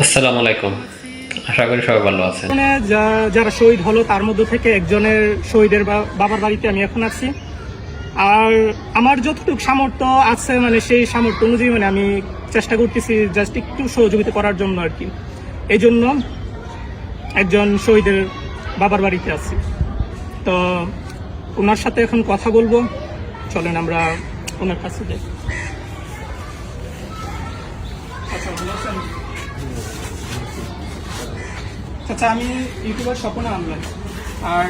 আসসালামু আলাইকুম। আশা করি সবাই ভালো আছেন। যারা শহীদ হলো, তার মধ্যে থেকে একজনের শহীদের বাবার বাড়িতে আমি এখন আছি। আর আমার যতটুকু সামর্থ্য আছে মানে সেই সামর্থ্য অনুযায়ী মানে আমি চেষ্টা করতেছি জাস্ট একটু সহযোগিতা করার জন্য আর কি। এই জন্য একজন শহীদের বাবার বাড়িতে আছি। তো ওনার সাথে এখন কথা বলব। চলেন আমরা ওনার কাছে যাই। আচ্ছা আমি ইউটিউবার স্বপ্ন আমলাই আর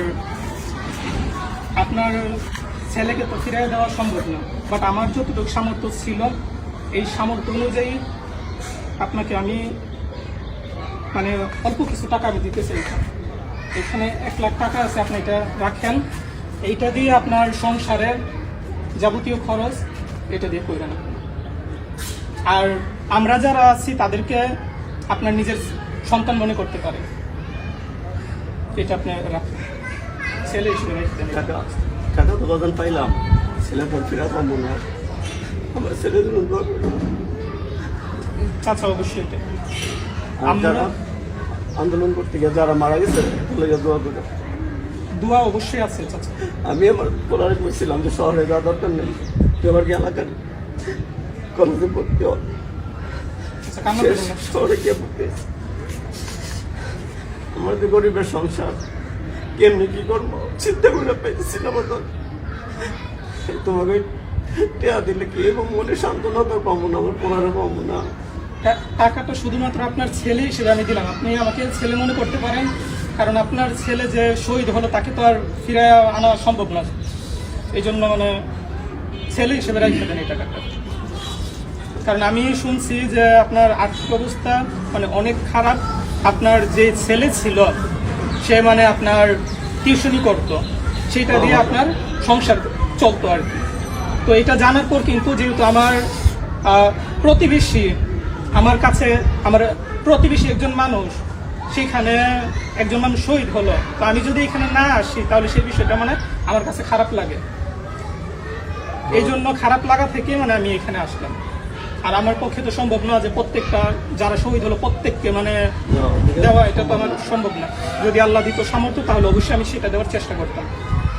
আপনার ছেলেকে তো ফিরিয়ে দেওয়া সম্ভব না বাট আমার যতটুকু সামর্থ্য ছিল, এই সামর্থ্য অনুযায়ী আপনাকে আমি মানে অল্প কিছু টাকা আমি দিতে চাই এখানে এক লাখ টাকা আছে, আপনি এটা রাখেন। এইটা দিয়ে আপনার সংসারের যাবতীয় খরচ এটা দিয়ে করে নেন। আর আমরা যারা আছি, তাদেরকে আপনার নিজের সন্তান মনে করতে পারে। এটা আপনি ছেলে হিসেবে টাকা টাকা তো বাগান পাইলাম। ছেলে পর ফেরা পাবো না। আমার করো। আচ্ছা অবশ্যই এটা। আমরা- আন্দোলন করতে গিয়ে যারা মারা গেছে তাদেরকে দোয়া করে। দোয়া অবশ্যই আছে চাচা। আমি আমার বলারে বলছিলাম যে শহরে যাওয়া দরকার নেই। তুই আমার কি এলাকার কলেজে ভর্তি হ। কান্না সে করবেন না। শহরে গিয়ে ভর্তি যে গরিবের সংসার। কেমনি কি করব? চিন্তা করে পেয়েছিলাম তো তোমাকে টেয়া দিলে কি? এবং মনে সান্ত্বনা তো পাবো না, আমার পড়ারে পাবো না। টা- টাকাটা শুধুমাত্র আপনার ছেলে হিসেবে আমি দিলাম। আপনি আমাকে ছেলে মনে করতে পারেন, কারণ আপনার ছেলে যে শহীদ হলো তাকে তো আর ফিরে আনা সম্ভব না। এই জন্য মানে ছেলে হিসেবে রেখে দেন এই টাকাটা। কারণ আমি শুনছি যে আপনার আর্থিক অবস্থা মানে অনেক খারাপ। আপনার যে ছেলে ছিল সে মানে আপনার টিউশনি করতো। সেটা দিয়ে আপনার সংসার চলতো আর কি। তো এটা জানার পর কিন্তু যেহেতু আমার প্রতিবেশী আমার কাছে আমার প্রতিবেশী একজন মানুষ সেখানে একজন মানুষ শহীদ হলো। তো আমি যদি এখানে না আসি তাহলে সেই বিষয়টা মানে আমার কাছে খারাপ লাগে। এই জন্য খারাপ লাগা থেকে মানে আমি এখানে আসলাম। আর আমার পক্ষে তো সম্ভব না যে প্রত্যেকটা, যারা শহীদ হলো প্রত্যেককে মানে দেওয়া, এটা তো আমার সম্ভব না। যদি আল্লাহ দিত সামর্থ্য, তাহলে অবশ্যই আমি সেটা দেওয়ার চেষ্টা করতাম।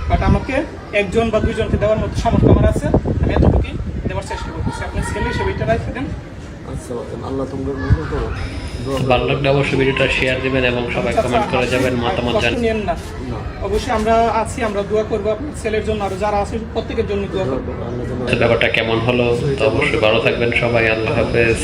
বাট আমাকে একজন বা দুইজনকে দেওয়ার মতো সামর্থ্য আমার আছে, আমি এতটুকুই দেওয়ার চেষ্টা করতেছি। আপনার ছেলে হিসেবে এটা রাখতে দেন। আচ্ছা বাবা, আল্লাহ তোমাকে মনে করো। ভালো লাগলে অবশ্যই ভিডিওটা শেয়ার দিবেন এবং সবাই কমেন্ট করে যাবেন মতামত জানেন নিয়েন না। না, অবশ্যই আমরা আছি আমরা দোয়া করব আপনার ছেলের জন্য আর যারা আছে প্রত্যেকের জন্য দোয়া করব। ব্যাপারটা কেমন হলো? তো অবশ্যই ভালো থাকবেন সবাই আল্লাহ হাফেজ।